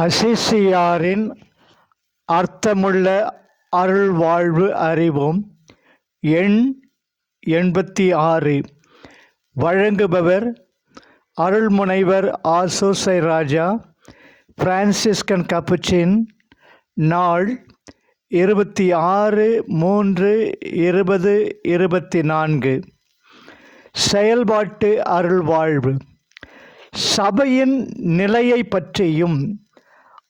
அசிசியாரின் அர்த்தமுள்ள அருள்வாழ்வு அறிவோம் எண் எண்பத்தி ஆறு வழங்குபவர் அருள்முனைவர் ஆசோசை ராஜா பிரான்சிஸ்கன் கப்புச்சின் நாள் இருபத்தி ஆறு மூன்று இருபது இருபத்தி நான்கு செயல்பாட்டு அருள்வாழ்வு. சபையின் நிலையை பற்றியும்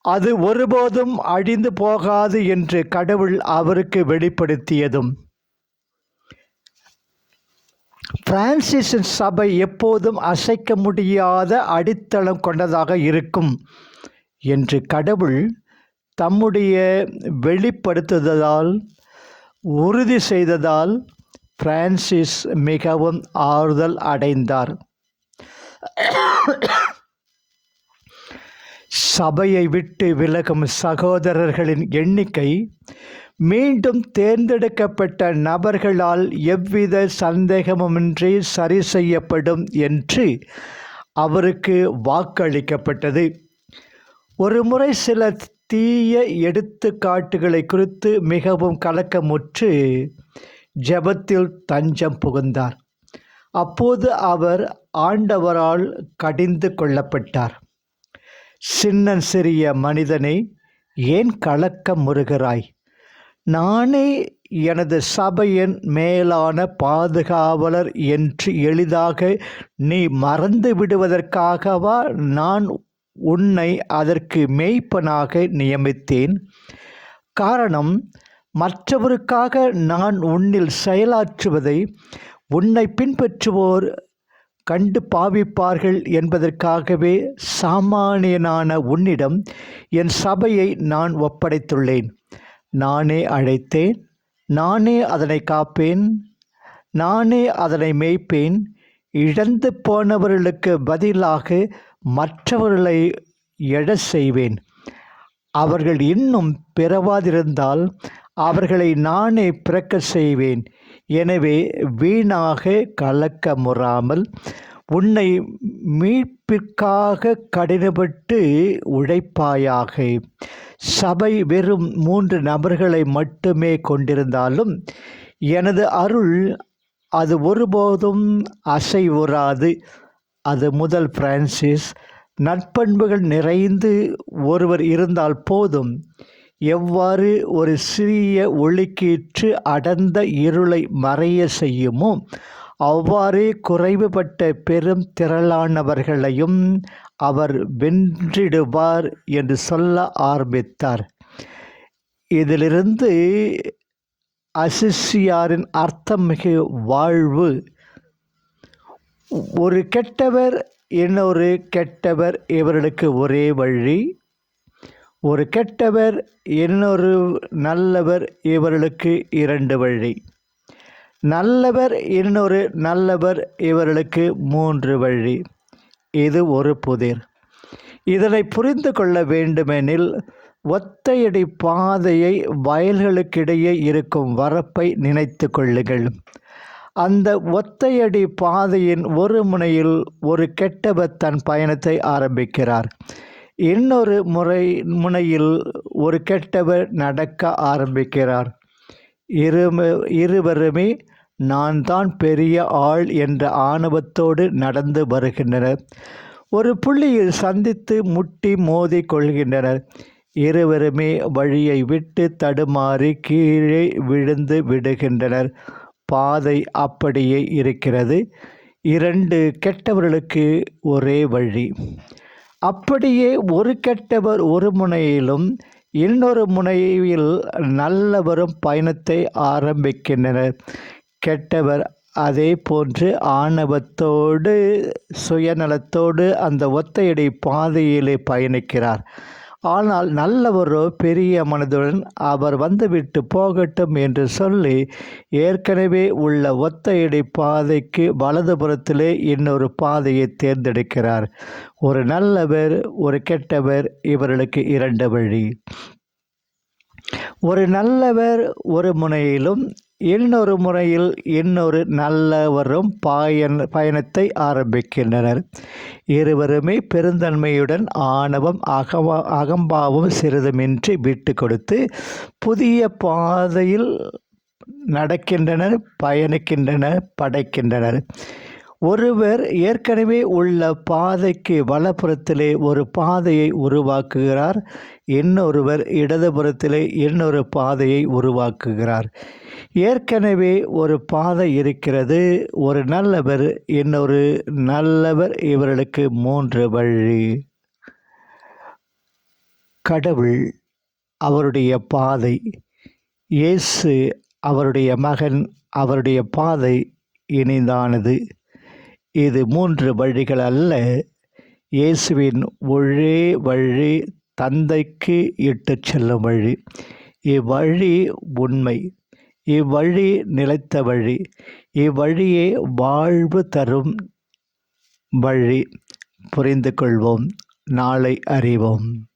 அது ஒருபோதும் அழிந்து போகாது என்று கடவுள் அவருக்கு வெளிப்படுத்தியதும். பிரான்சிஸின் சபை எப்போதும் அசைக்க முடியாத அடித்தளம் கொண்டதாக இருக்கும் என்று கடவுள் தம்முடைய வெளிப்படுத்துதலால் உறுதி செய்ததால் பிரான்சிஸ் மிகவும் ஆறுதல் அடைந்தார். சபையை விட்டு விலகும் சகோதரர்களின் எண்ணிக்கை மீண்டும் தேர்ந்தெடுக்கப்பட்ட நபர்களால் எவ்வித சந்தேகமுமின்றி சரி செய்யப்படும் என்று அவருக்கு வாக்களிக்கப்பட்டது. ஒருமுறை சில தீய எடுத்துக்காட்டுகளை குறித்து மிகவும் கலக்கமுற்று ஜெபத்தில் தஞ்சம் புகுந்தார். அப்போது அவர் ஆண்டவரால் கடிந்து கொள்ளப்பட்டார். சின்னன் சிறிய மனிதனை ஏன் கலக்க முறுகிறாய்? நானே எனது சபையின் மேலான பாதுகாவலர் என்று எளிதாக நீ மறந்து விடுவதற்காகவா நான் உன்னை அதற்கு மெய்ப்பனாக நியமித்தேன்? காரணம் மற்றவருக்காக நான் உன்னில் செயலாற்றுவதை உன்னை பின்பற்றுவோர் கண்டு பாவிப்பார்கள் என்பதற்காகவே சாமானியனான உன்னிடம் என் சபையை நான் ஒப்படைத்துள்ளேன். நானே அழைத்தேன். நானே அதனை காப்பேன். நானே அதனை மேய்ப்பேன். இழந்து போனவர்களுக்கு பதிலாக மற்றவர்களை எழ செய்வேன். அவர்கள் இன்னும் பிறவாதிருந்தால் அவர்களை நானே பிறக்க செய்வேன். எனவே வீணாக கலக்கமுறாமல் உன்னை மீட்பிற்காக கடினப்பட்டு உழைப்பாயாக. சபை வெறும் மூன்று நபர்களை மட்டுமே கொண்டிருந்தாலும் எனது அருள் அது ஒருபோதும் அசைவுறாது. அது முதல் பிரான்சிஸ். நட்பண்புகள் நிறைந்து ஒருவர் இருந்தால் போதும். எவ்வாறு ஒரு சிறிய ஒளிக்கீற்று அடர்ந்த இருளை மறைய செய்யுமோ அவ்வாறே குறைவுபட்ட பெரும் திரளானவர்களையும் அவர் வென்றிடுவார் என்று சொல்ல ஆரம்பித்தார். இதிலிருந்து அசிஷியாரின் அர்த்தமிகு வாழ்வு. ஒரு கெட்டவர் இன்னொரு கெட்டவர் இவர்களுக்கு ஒரே வழி ஒரு கெட்டவர் இன்னொரு நல்லவர் இவர்களுக்கு இரண்டு வழி. நல்லவர் இன்னொரு நல்லவர் இவர்களுக்கு மூன்று வழி. இது ஒரு புதிர். இதனை புரிந்து கொள்ள வேண்டுமெனில் ஒத்தையடி பாதையை வயல்களுக்கிடையே இருக்கும் வரப்பை நினைத்து கொள்ளுங்கள். அந்த ஒத்தையடி பாதையின் ஒரு முனையில் ஒரு கெட்டவர் தன் பயணத்தை ஆரம்பிக்கிறார். இன்னொரு முறை முனையில் ஒரு கெட்டவர் நடக்க ஆரம்பிக்கிறார். இரு இருவருமே நான் தான் பெரிய ஆள் என்ற ஆணவத்தோடு நடந்து வருகின்றனர். ஒரு புள்ளியில் சந்தித்து முட்டி மோதி கொள்கின்றனர். இருவருமே வழியை விட்டு தடுமாறி கீழே விழுந்து விடுகின்றனர். பாதை அப்படியே இருக்கிறது. இரண்டு கெட்டவர்களுக்கு ஒரே வழி. அப்படியே ஒரு கெட்டவர் ஒரு முனையிலும் இன்னொரு முனையில் நல்லவரும் பயணத்தை ஆரம்பிக்கின்றனர். கெட்டவர் அதே போன்று ஆணவத்தோடு சுயநலத்தோடு அந்த ஒத்தையடி பாதையிலே பயணிக்கிறார். ஆனால் நல்லவரோ பெரிய மனதுடன் அவர் வந்துவிட்டு போகட்டும் என்று சொல்லி ஏற்கனவே உள்ள ஒத்தையடி பாதைக்கு வலதுபுறத்திலே இன்னொரு பாதையை தேர்ந்தெடுக்கிறார். ஒரு நல்லவர் ஒரு கெட்டவர் இவர்களுக்கு இரண்டு வழி. ஒரு நல்லவர் ஒரு முனையிலும் இன்னொரு முறையில் இன்னொரு நல்லவரும் பயன் பயணத்தை ஆரம்பிக்கின்றனர். இருவருமே பெருந்தன்மையுடன் ஆணவம் அகவா அகம்பாவம் சிறிதுமின்றி விட்டு கொடுத்து புதிய பாதையில் நடக்கின்றனர் பயணிக்கின்றனர் படைக்கின்றனர். ஒருவர் ஏற்கனவே உள்ள பாதைக்கு வலப்புறத்திலே ஒரு பாதையை உருவாக்குகிறார் இன்னொருவர் இடதுபுறத்திலே இன்னொரு பாதையை உருவாக்குகிறார். ஏற்கனவே ஒரு பாதை இருக்கிறது ஒரு நல்லவர் இன்னொரு நல்லவர் இவர்களுக்கு மூன்று வழி. கடவுள் அவருடைய பாதை இயேசு அவருடைய மகன் அவருடைய பாதை இனிதானது இது மூன்று வழிகள் அல்ல. இயேசுவின் ஒரே வழி தந்தைக்கு இட்டுச் செல்லும் வழி. இவ்வழி உண்மை. இவ்வழி நிலைத்த வழி. இவ்வழியே வாழ்வு தரும் வழி. புரிந்து கொள்வோம் நாளை அறிவோம்.